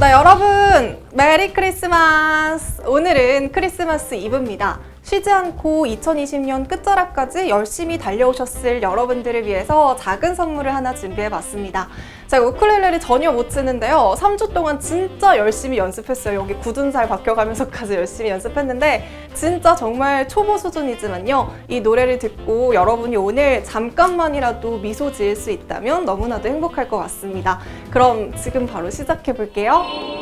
네, 여러분, 메리 크리스마스! 오늘은 크리스마스 이브입니다. 쉬지 않고 2020년 끝자락까지 열심히 달려오셨을 여러분들을 위해서 작은 선물을 하나 준비해 봤습니다. 제가 우쿨렐레를 전혀 못 치는데요. 3주 동안 진짜 열심히 연습했어요. 여기 굳은 살 바뀌어가면서까지 열심히 연습했는데 진짜 정말 초보 수준이지만요. 이 노래를 듣고 여러분이 오늘 잠깐만이라도 미소 지을 수 있다면 너무나도 행복할 것 같습니다. 그럼 지금 바로 시작해 볼게요.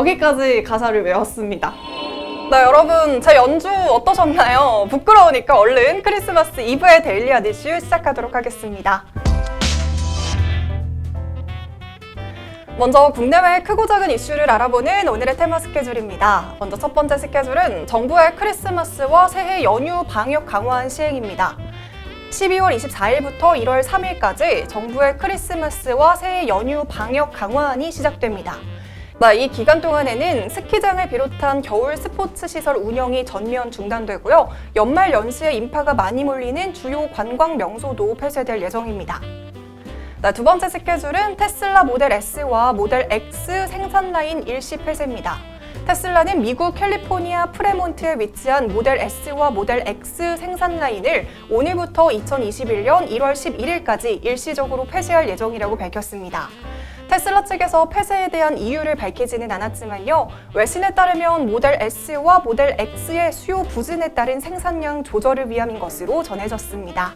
여기까지 가사를 외웠습니다. 네, 여러분, 제 연주 어떠셨나요? 부끄러우니까 얼른 크리스마스 이브의 데일리 아디슈 시작하도록 하겠습니다. 먼저 국내외 크고 작은 이슈를 알아보는 오늘의 테마 스케줄입니다. 먼저 첫 번째 스케줄은 정부의 크리스마스와 새해 연휴 방역 강화안 시행입니다. 12월 24일부터 1월 3일까지 정부의 크리스마스와 새해 연휴 방역 강화안이 시작됩니다. 네, 이 기간 동안에는 스키장을 비롯한 겨울 스포츠 시설 운영이 전면 중단되고요. 연말 연시에 인파가 많이 몰리는 주요 관광 명소도 폐쇄될 예정입니다. 네, 두 번째 스케줄은 테슬라 모델 S와 모델 X 생산 라인 일시 폐쇄입니다. 테슬라는 미국 캘리포니아 프레몬트에 위치한 모델 S와 모델 X 생산 라인을 오늘부터 2021년 1월 11일까지 일시적으로 폐쇄할 예정이라고 밝혔습니다. 테슬라 측에서 폐쇄에 대한 이유를 밝히지는 않았지만요. 외신에 따르면 모델 S와 모델 X의 수요 부진에 따른 생산량 조절을 위함인 것으로 전해졌습니다.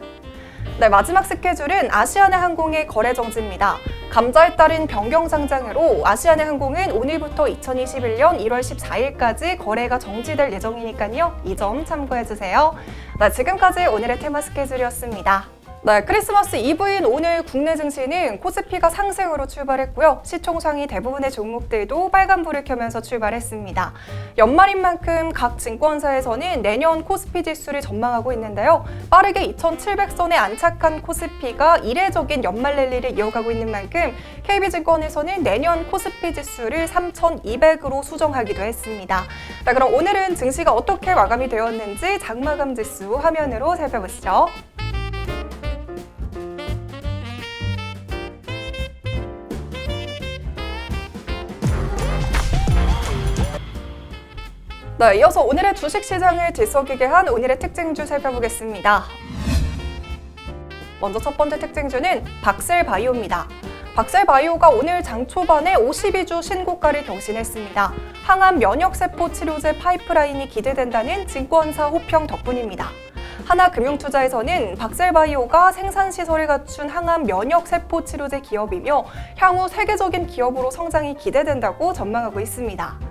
네, 마지막 스케줄은 아시아나 항공의 거래 정지입니다. 감자에 따른 변경 상장으로 아시아나 항공은 오늘부터 2021년 1월 14일까지 거래가 정지될 예정이니까요. 이 점 참고해 주세요. 네, 지금까지 오늘의 테마 스케줄이었습니다. 네, 크리스마스 이브인 오늘 국내 증시는 코스피가 상승으로 출발했고요. 시총상위 대부분의 종목들도 빨간불을 켜면서 출발했습니다. 연말인 만큼 각 증권사에서는 내년 코스피 지수를 전망하고 있는데요. 빠르게 2,700선에 안착한 코스피가 이례적인 연말 랠리를 이어가고 있는 만큼 KB증권에서는 내년 코스피 지수를 3,200으로 수정하기도 했습니다. 자, 그럼 오늘은 증시가 어떻게 마감이 되었는지 장마감 지수 화면으로 살펴보시죠. 네, 이어서 오늘의 주식시장을 들썩이게 한 오늘의 특징주 살펴보겠습니다. 먼저 첫 번째 특징주는 박셀바이오입니다. 박셀바이오가 오늘 장 초반에 52주 신고가를 경신했습니다. 항암 면역세포 치료제 파이프라인이 기대된다는 증권사 호평 덕분입니다. 하나금융투자에서는 박셀바이오가 생산시설을 갖춘 항암 면역세포 치료제 기업이며 향후 세계적인 기업으로 성장이 기대된다고 전망하고 있습니다.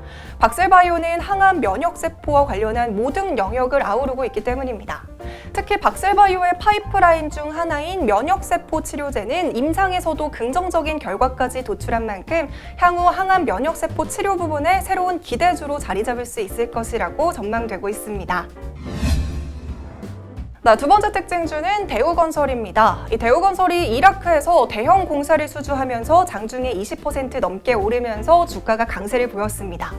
박셀바이오는 항암 면역세포와 관련한 모든 영역을 아우르고 있기 때문입니다. 특히 박셀바이오의 파이프라인 중 하나인 면역세포 치료제는 임상에서도 긍정적인 결과까지 도출한 만큼 향후 항암 면역세포 치료 부분에 새로운 기대주로 자리 잡을 수 있을 것이라고 전망되고 있습니다. 네, 두 번째 특징 주는 대우건설입니다. 이 대우건설이 이라크에서 대형 공사를 수주하면서 장중에 20% 넘게 오르면서 주가가 강세를 보였습니다.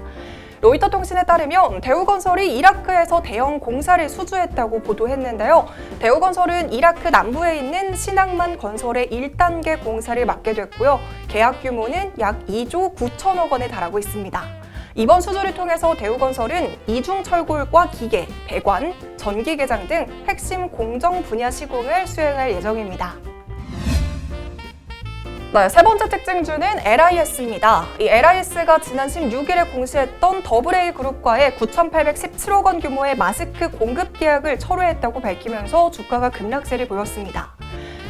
로이터 통신에 따르면 대우건설이 이라크에서 대형 공사를 수주했다고 보도했는데요. 대우건설은 이라크 남부에 있는 신앙만 건설의 1단계 공사를 맡게 됐고요. 계약 규모는 약 2조 9천억 원에 달하고 있습니다. 이번 수주를 통해서 대우건설은 이중철골과 기계, 배관, 전기계장 등 핵심 공정 분야 시공을 수행할 예정입니다. 네, 세 번째 특징주는 LIS입니다. 이 LIS가 지난 16일에 공시했던 더블A 그룹과의 9,817억 원 규모의 마스크 공급 계약을 철회했다고 밝히면서 주가가 급락세를 보였습니다.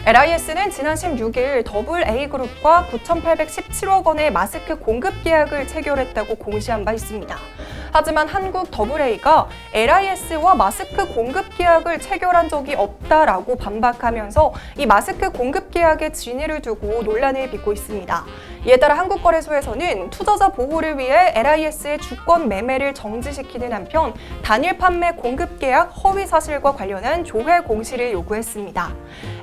LIS는 지난 16일 더블 A그룹과 9,817억 원의 마스크 공급 계약을 체결했다고 공시한 바 있습니다. 하지만 한국 더블A가 LIS와 마스크 공급 계약을 체결한 적이 없다라고 반박하면서 이 마스크 공급 계약에 진위를 두고 논란을 빚고 있습니다. 이에 따라 한국거래소에서는 투자자 보호를 위해 LIS의 주권 매매를 정지시키는 한편 단일 판매 공급 계약 허위 사실과 관련한 조회 공시를 요구했습니다.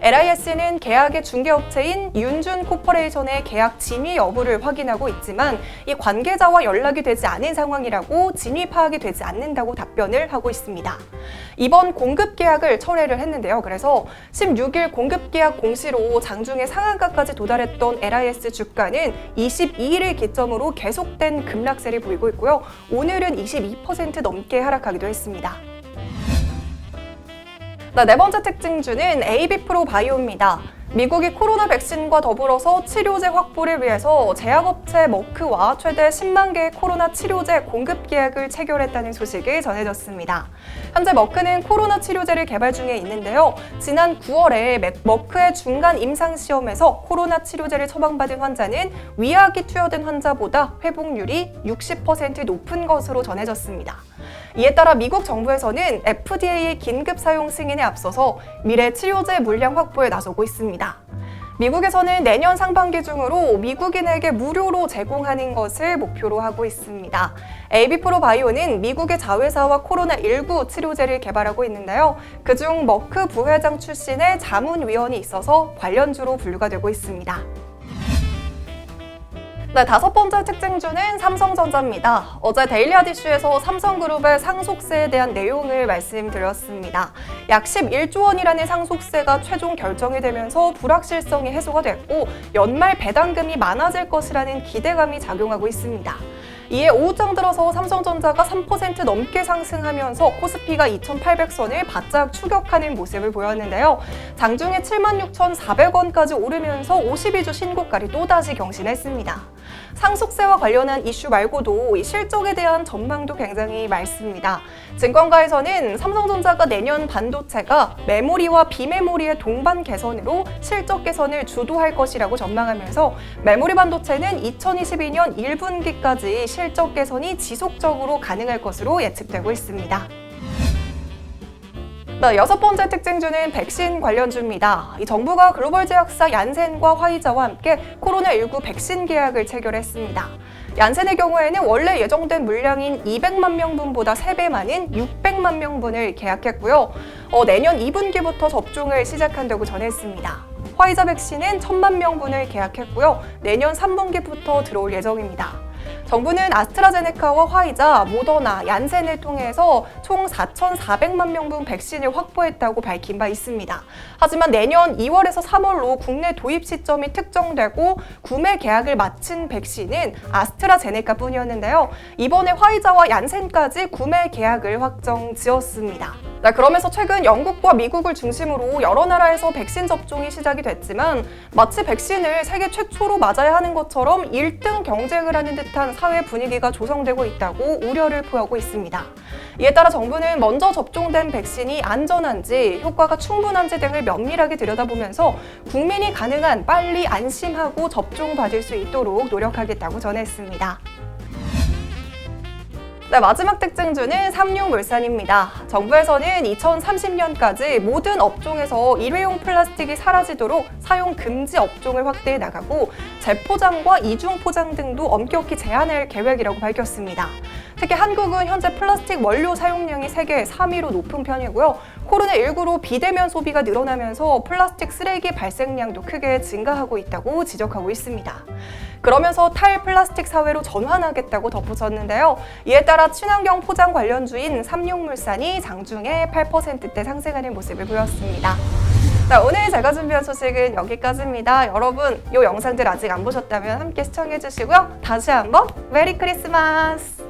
LIS는 계약의 중개업체인 윤준 코퍼레이션의 계약 진위 여부를 확인하고 있지만 이 관계자와 연락이 되지 않은 상황이라고 진위 파악이 되지 않는다고 답변을 하고 있습니다. 이번 공급 계약을 철회를 했는데요. 그래서 16일 공급 계약 공시로 장중에 상한가까지 도달했던 LIS 주가는 22일을 기점으로 계속된 급락세를 보이고 있고요. 오늘은 22% 넘게 하락하기도 했습니다. 네, 네 번째 특징주는 AB 프로 바이오입니다. 미국이 코로나 백신과 더불어서 치료제 확보를 위해서 제약업체 머크와 최대 10만 개의 코로나 치료제 공급 계약을 체결했다는 소식이 전해졌습니다. 현재 머크는 코로나 치료제를 개발 중에 있는데요. 지난 9월에 머크의 중간 임상 시험에서 코로나 치료제를 처방받은 환자는 위약이 투여된 환자보다 회복률이 60% 높은 것으로 전해졌습니다. 이에 따라 미국 정부에서는 FDA의 긴급 사용 승인에 앞서서 미래 치료제 물량 확보에 나서고 있습니다. 미국에서는 내년 상반기 중으로 미국인에게 무료로 제공하는 것을 목표로 하고 있습니다. 에이비프로 바이오는 미국의 자회사와 코로나19 치료제를 개발하고 있는데요. 그중 머크 부회장 출신의 자문위원이 있어서 관련주로 분류가 되고 있습니다. 네, 다섯 번째 특징주는 삼성전자입니다. 어제 데일리 아 디슈에서 삼성그룹의 상속세에 대한 내용을 말씀드렸습니다. 약 11조 원이라는 상속세가 최종 결정이 되면서 불확실성이 해소가 됐고 연말 배당금이 많아질 것이라는 기대감이 작용하고 있습니다. 이에 오후장 들어서 삼성전자가 3% 넘게 상승하면서 코스피가 2,800선을 바짝 추격하는 모습을 보였는데요. 장중에 76,400원까지 오르면서 52주 신고가를 또다시 경신했습니다. 상속세와 관련한 이슈 말고도 이 실적에 대한 전망도 굉장히 맑습니다. 증권가에서는 삼성전자가 내년 반도체가 메모리와 비메모리의 동반 개선으로 실적 개선을 주도할 것이라고 전망하면서 메모리 반도체는 2022년 1분기까지 실적 개선이 지속적으로 가능할 것으로 예측되고 있습니다. 네, 여섯 번째 특징주는 백신 관련주입니다. 이 정부가 글로벌 제약사 얀센과 화이자와 함께 코로나19 백신 계약을 체결했습니다. 얀센의 경우에는 원래 예정된 물량인 200만 명분보다 3배 많은 600만 명분을 계약했고요. 어, 내년 2분기부터 접종을 시작한다고 전했습니다. 화이자 백신은 1000만 명분을 계약했고요. 내년 3분기부터 들어올 예정입니다. 정부는 아스트라제네카와 화이자, 모더나, 얀센을 통해서 총 4,400만 명분 백신을 확보했다고 밝힌 바 있습니다. 하지만 내년 2월에서 3월로 국내 도입 시점이 특정되고 구매 계약을 마친 백신은 아스트라제네카 뿐이었는데요. 이번에 화이자와 얀센까지 구매 계약을 확정 지었습니다. 네, 그러면서 최근 영국과 미국을 중심으로 여러 나라에서 백신 접종이 시작이 됐지만 마치 백신을 세계 최초로 맞아야 하는 것처럼 1등 경쟁을 하는 듯한 사회 분위기가 조성되고 있다고 우려를 표하고 있습니다. 이에 따라 정부는 먼저 접종된 백신이 안전한지 효과가 충분한지 등을 면밀하게 들여다보면서 국민이 가능한 빨리 안심하고 접종받을 수 있도록 노력하겠다고 전했습니다. 네, 마지막 특징주는 삼육물산입니다. 정부에서는 2030년까지 모든 업종에서 일회용 플라스틱이 사라지도록 사용 금지 업종을 확대해 나가고 재포장과 이중 포장 등도 엄격히 제한할 계획이라고 밝혔습니다. 특히 한국은 현재 플라스틱 원료 사용량이 세계 3위로 높은 편이고요. 코로나19로 비대면 소비가 늘어나면서 플라스틱 쓰레기 발생량도 크게 증가하고 있다고 지적하고 있습니다. 그러면서 탈플라스틱 사회로 전환하겠다고 덧붙였는데요. 이에 따라 친환경 포장 관련주인 삼육물산이 장중에 8%대 상승하는 모습을 보였습니다. 자, 오늘 제가 준비한 소식은 여기까지입니다. 여러분, 이 영상들 아직 안 보셨다면 함께 시청해 주시고요. 다시 한번 메리 크리스마스!